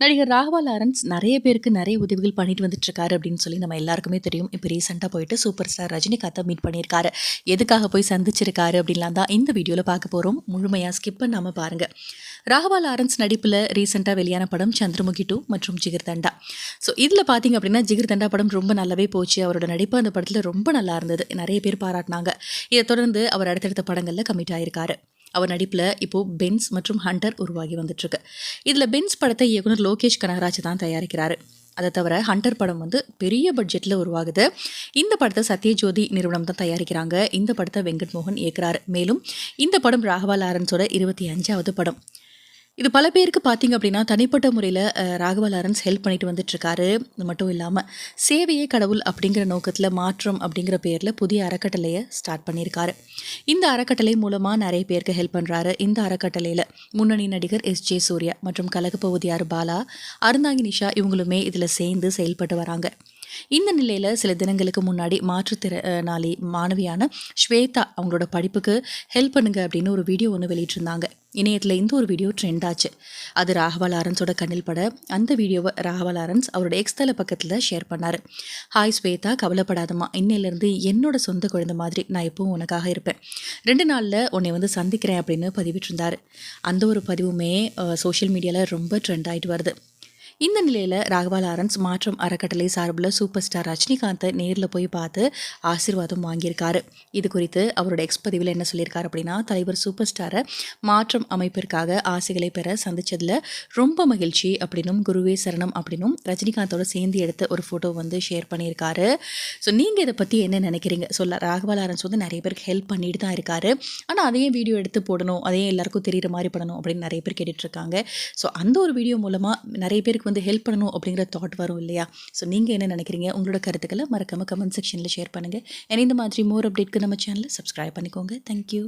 நடிகர் ராகவா லாரன்ஸ் நிறைய பேருக்கு நிறைய உதவிகள் பண்ணிட்டு வந்துட்டு இருக்காரு அப்படின்னு சொல்லி நம்ம எல்லாருக்குமே தெரியும். இப்போ ரீசெண்டாக போயிட்டு சூப்பர் ஸ்டார் ரஜினிகாந்தை மீட் பண்ணியிருக்காரு. எதுக்காக போய் சந்திச்சிருக்காரு அப்படின்லாம் தான் இந்த வீடியோவில் பார்க்க போகிறோம் முழுமையாக ஸ்கிப் பண்ணாமல் பாருங்கள் ராகவா லாரன்ஸ் நடிப்பில் ரீசெண்டாக வெளியான படம் சந்திரமுகி டூ மற்றும் ஜிகிர்தண்டா ஸோ இதில் பார்த்தீங்க அப்படின்னா ஜிகிர்தண்டா படம் ரொம்ப நல்லாவே போச்சு. அவரோட நடிப்பு அந்த படத்தில் ரொம்ப நல்லா இருந்தது. நிறைய பேர் பாராட்டினாங்க. இதை தொடர்ந்து அவர் அடுத்தடுத்த படங்களில் கமிட் ஆயிருக்காரு. அவர் நடிப்பில் இப்போது பென்ஸ் மற்றும் ஹண்டர் உருவாகி வந்துட்டுருக்கு. இதில் பென்ஸ் படத்தை இயக்குனர் லோகேஷ் கனகராஜ் தான் தயாரிக்கிறாரு. அதை தவிர ஹண்டர் படம் வந்து பெரிய பட்ஜெட்டில் உருவாகுது. இந்த படத்தை சத்யஜோதி நிறுவனம் தான் தயாரிக்கிறாங்க. இந்த படத்தை வெங்கட் மோகன் இயக்குறாரு. மேலும் இந்த படம் ராகவா லாரன்ஸோட இருபத்தி அஞ்சாவது படம். இது பல பேருக்கு பார்த்தீங்க அப்படின்னா தனிப்பட்ட முறையில் ராகவ லாரன்ஸ் ஹெல்ப் பண்ணிட்டு வந்துட்டுருக்காரு. இது மட்டும் இல்லாமல் சேவையே கடவுள் அப்படிங்கிற நோக்கத்தில் மாற்றம் அப்படிங்கிற பேரில் புதிய அறக்கட்டளையை ஸ்டார்ட் பண்ணியிருக்காரு இந்த அறக்கட்டளை மூலமாக நிறைய பேருக்கு ஹெல்ப் பண்ணுறாரு இந்த அறக்கட்டளையில் முன்னணி நடிகர் எஸ் ஜே சூர்யா மற்றும் கலகப்பகுதியார் பாலா அருந்தாங்கி நிஷா இவங்களுமே இதில் சேர்ந்து செயல்பட்டு வராங்க. இந்த நிலையில் சில தினங்களுக்கு முன்னாடி மாற்றுத்திறனாளி மாணவியான ஸ்வேதா அவங்களோட படிப்புக்கு ஹெல்ப் பண்ணுங்க அப்படின்னு ஒரு வீடியோ ஒன்று வெளியிட்டிருந்தாங்க. இணையத்தில் இந்த ஒரு வீடியோ ட்ரெண்ட் ஆச்சு. அது ராகவா லாரன்ஸோட கண்ணில் பட. அந்த வீடியோவை ராகவா லாரன்ஸ் அவரோட எக்ஸ்தல பக்கத்தில் ஷேர் பண்ணார். ஹாய் ஸ்வேதா கவலைப்படாதம்மா. இன்னையிலேருந்து என்னோட சொந்த குழந்தை மாதிரி நான் எப்பவும் உனக்காக இருப்பேன். ரெண்டு நாளில் உன்னை வந்து சந்திக்கிறேன் அப்படின்னு பதிவிட்டிருந்தார். அந்த ஒரு பதிவுமே சோஷியல் மீடியாவில் ரொம்ப ட்ரெண்ட் ஆகிட்டு வருது. இந்த நிலையில் ராகவா லாரன்ஸ் மாற்றம் அறக்கட்டளை சார்பில் சூப்பர் ஸ்டார் ரஜினிகாந்தை நேரில் போய் பார்த்து ஆசீர்வாதம் வாங்கியிருக்காரு. இது குறித்து அவரோட எக்ஸ் பதிவில் என்ன சொல்லியிருக்காரு அப்படின்னா தலைவர் சூப்பர் ஸ்டாரை மாற்றம் அமைப்பிற்காக ஆசைகளை பெற சந்தித்ததில் ரொம்ப மகிழ்ச்சி அப்படின்னும் குருவே சரணம் அப்படின்னும் ரஜினிகாந்தோட சேர்ந்து எடுத்த ஒரு ஃபோட்டோ வந்து ஷேர் பண்ணியிருக்காரு. ஸோ நீங்கள் இதை பற்றி என்ன நினைக்கிறீங்க? ஸோ ராகவா லாரன்ஸ் வந்து நிறைய பேருக்கு ஹெல்ப் பண்ணிட்டு தான் இருக்காரு. ஆனால் அதையும் வீடியோ எடுத்து போடணும் அதையும் எல்லாருக்கும் தெரிகிற மாதிரி பண்ணணும் அப்படின்னு நிறைய பேர் கேட்டுட்ருக்காங்க ஸோ அந்த ஒரு வீடியோ மூலமாக நிறைய பேருக்கு வந்து ஹெல்ப் பண்ணணும் அப்படிங்கிற தாட் வரும் இல்லையா? ஸோ நீங்கள் என்ன நினைக்கிறீங்க? உங்களோட கருத்துக்களை மறக்காமல் கமெண்ட் செக்ஷனில் ஷேர் பண்ணுங்கள் ஏன்னா இந்த மாதிரி மோர் அப்டேட்க்கு நம்ம சேனலை சப்ஸ்கிரைப் பண்ணிக்கோங்க. தேங்க்யூ